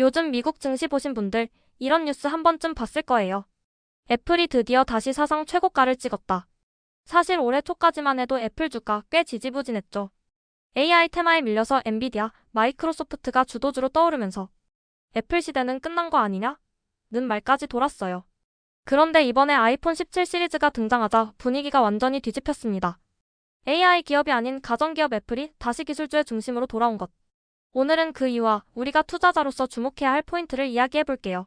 요즘 미국 증시 보신 분들 이런 뉴스 한 번쯤 봤을 거예요. 애플이 드디어 다시 사상 최고가를 찍었다. 사실 올해 초까지만 해도 애플 주가 꽤 지지부진했죠. AI 테마에 밀려서 엔비디아, 마이크로소프트가 주도주로 떠오르면서 애플 시대는 끝난 거 아니냐? 는 말까지 돌았어요. 그런데 이번에 아이폰 17 시리즈가 등장하자 분위기가 완전히 뒤집혔습니다. AI 기업이 아닌 가전기업 애플이 다시 기술주의 중심으로 돌아온 것. 오늘은 그 이유와 우리가 투자자로서 주목해야 할 포인트를 이야기해 볼게요.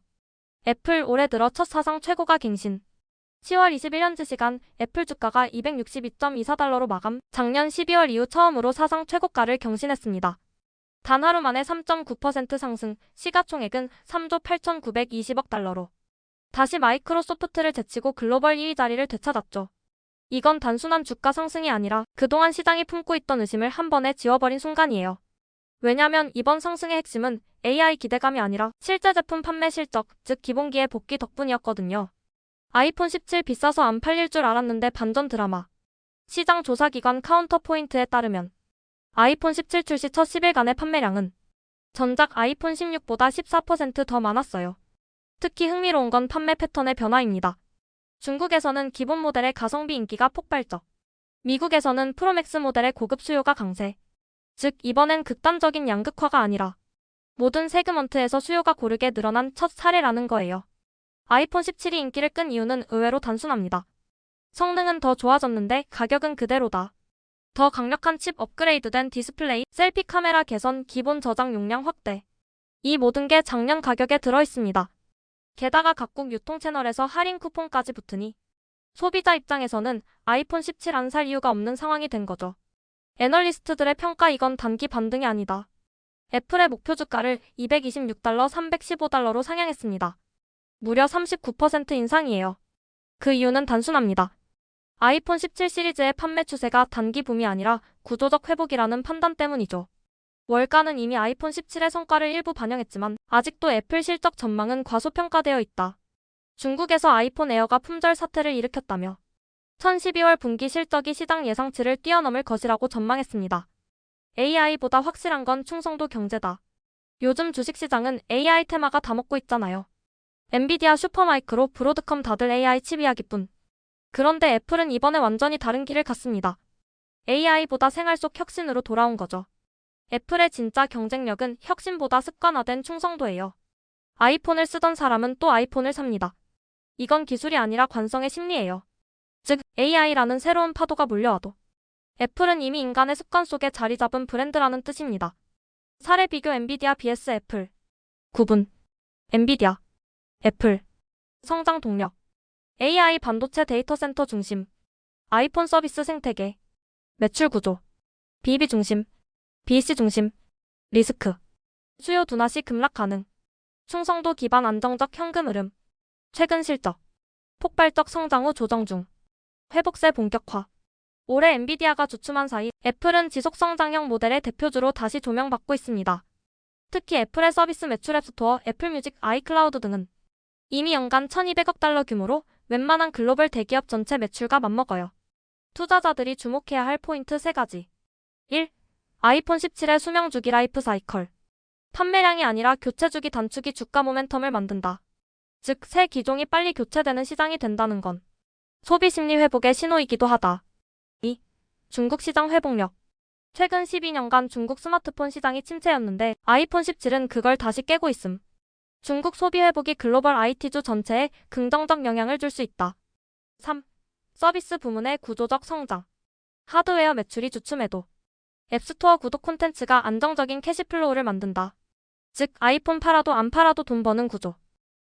애플 올해 들어 첫 사상 최고가 갱신. 10월 21현지 시간 애플 주가가 262.24달러로 마감, 작년 12월 이후 처음으로 사상 최고가를 경신했습니다. 단 하루 만에 3.9% 상승, 시가총액은 3조 8,920억 달러로 다시 마이크로소프트를 제치고 글로벌 2위 자리를 되찾았죠. 이건 단순한 주가 상승이 아니라 그동안 시장이 품고 있던 의심을 한 번에 지워버린 순간이에요. 왜냐면 이번 상승의 핵심은 AI 기대감이 아니라 실제 제품 판매 실적, 즉 기본기의 복귀 덕분이었거든요. 아이폰 17 비싸서 안 팔릴 줄 알았는데 반전 드라마. 시장 조사 기관 카운터 포인트에 따르면 아이폰 17 출시 첫 10일간의 판매량은 전작 아이폰 16보다 14%더 많았어요. 특히 흥미로운 건 판매 패턴의 변화입니다. 중국에서는 기본 모델의 가성비 인기가 폭발적. 미국에서는 프로맥스 모델의 고급 수요가 강세. 즉, 이번엔 극단적인 양극화가 아니라 모든 세그먼트에서 수요가 고르게 늘어난 첫 사례라는 거예요. 아이폰 17이 인기를 끈 이유는 의외로 단순합니다. 성능은 더 좋아졌는데 가격은 그대로다. 더 강력한 칩 업그레이드된 디스플레이, 셀피 카메라 개선, 기본 저장 용량 확대. 이 모든 게 작년 가격에 들어있습니다. 게다가 각국 유통 채널에서 할인 쿠폰까지 붙으니 소비자 입장에서는 아이폰 17 안 살 이유가 없는 상황이 된 거죠. 애널리스트들의 평가 이건 단기 반등이 아니다. 애플의 목표 주가를 226달러, 315달러로 상향했습니다. 무려 39% 인상이에요. 그 이유는 단순합니다. 아이폰 17 시리즈의 판매 추세가 단기 붐이 아니라 구조적 회복이라는 판단 때문이죠. 월가는 이미 아이폰 17의 성과를 일부 반영했지만 아직도 애플 실적 전망은 과소평가되어 있다. 중국에서 아이폰 에어가 품절 사태를 일으켰다며 2012월 분기 실적이 시장 예상치를 뛰어넘을 것이라고 전망했습니다. AI보다 확실한 건 충성도 경제다. 요즘 주식시장은 AI 테마가 다 먹고 있잖아요. 엔비디아 슈퍼마이크로 브로드컴 다들 AI 칩 이야기뿐. 그런데 애플은 이번에 완전히 다른 길을 갔습니다. AI보다 생활 속 혁신으로 돌아온 거죠. 애플의 진짜 경쟁력은 혁신보다 습관화된 충성도예요. 아이폰을 쓰던 사람은 또 아이폰을 삽니다. 이건 기술이 아니라 관성의 심리예요. 즉, AI라는 새로운 파도가 몰려와도 애플은 이미 인간의 습관 속에 자리 잡은 브랜드라는 뜻입니다. 사례 비교 엔비디아 vs 애플. 구분. 엔비디아. 애플. 성장 동력. AI 반도체 데이터 센터 중심. 아이폰 서비스 생태계. 매출 구조. BB 중심. BC 중심. 리스크. 수요 둔화 시 급락 가능. 충성도 기반 안정적 현금 흐름. 최근 실적. 폭발적 성장 후 조정 중. 회복세 본격화. 올해 엔비디아가 주춤한 사이 애플은 지속 성장형 모델의 대표주로 다시 조명받고 있습니다. 특히 애플의 서비스 매출 앱스토어, 애플 뮤직, 아이클라우드 등은 이미 연간 1200억 달러 규모로 웬만한 글로벌 대기업 전체 매출과 맞먹어요. 투자자들이 주목해야 할 포인트 3가지. 1. 아이폰 17의 수명 주기 라이프 사이클. 판매량이 아니라 교체 주기 단축이 주가 모멘텀을 만든다. 즉, 새 기종이 빨리 교체되는 시장이 된다는 건 소비 심리 회복의 신호이기도 하다. 2. 중국 시장 회복력. 최근 12년간 중국 스마트폰 시장이 침체였는데 아이폰 17은 그걸 다시 깨고 있음. 중국 소비 회복이 글로벌 IT주 전체에 긍정적 영향을 줄 수 있다. 3. 서비스 부문의 구조적 성장. 하드웨어 매출이 주춤해도 앱스토어 구독 콘텐츠가 안정적인 캐시플로우를 만든다. 즉 아이폰 팔아도 안 팔아도 돈 버는 구조.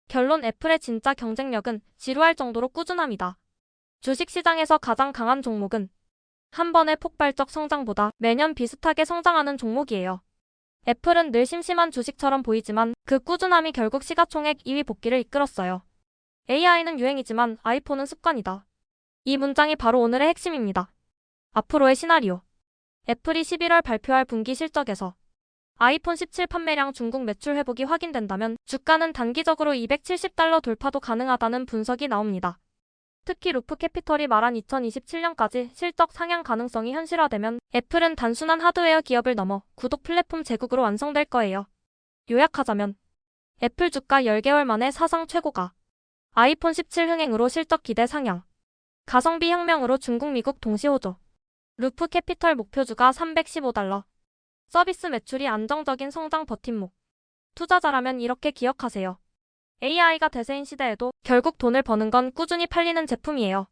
결론 애플의 진짜 경쟁력은 지루할 정도로 꾸준함이다. 주식시장에서 가장 강한 종목은 한 번의 폭발적 성장보다 매년 비슷하게 성장하는 종목이에요. 애플은 늘 심심한 주식처럼 보이지만 그 꾸준함이 결국 시가총액 2위 복귀를 이끌었어요. AI는 유행이지만 아이폰은 습관이다. 이 문장이 바로 오늘의 핵심입니다. 앞으로의 시나리오. 애플이 11월 발표할 분기 실적에서 아이폰 17 판매량 중국 매출 회복이 확인된다면 주가는 단기적으로 270달러 돌파도 가능하다는 분석이 나옵니다. 특히 루프 캐피털이 말한 2027년까지 실적 상향 가능성이 현실화되면 애플은 단순한 하드웨어 기업을 넘어 구독 플랫폼 제국으로 완성될 거예요. 요약하자면 애플 주가 10개월 만에 사상 최고가. 아이폰 17 흥행으로 실적 기대 상향. 가성비 혁명으로 중국 미국 동시 호조. 루프 캐피털 목표주가 315달러. 서비스 매출이 안정적인 성장 버팀목. 투자자라면 이렇게 기억하세요. AI가 대세인 시대에도 결국 돈을 버는 건 꾸준히 팔리는 제품이에요.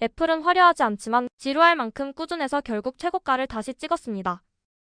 애플은 화려하지 않지만 지루할 만큼 꾸준해서 결국 최고가를 다시 찍었습니다.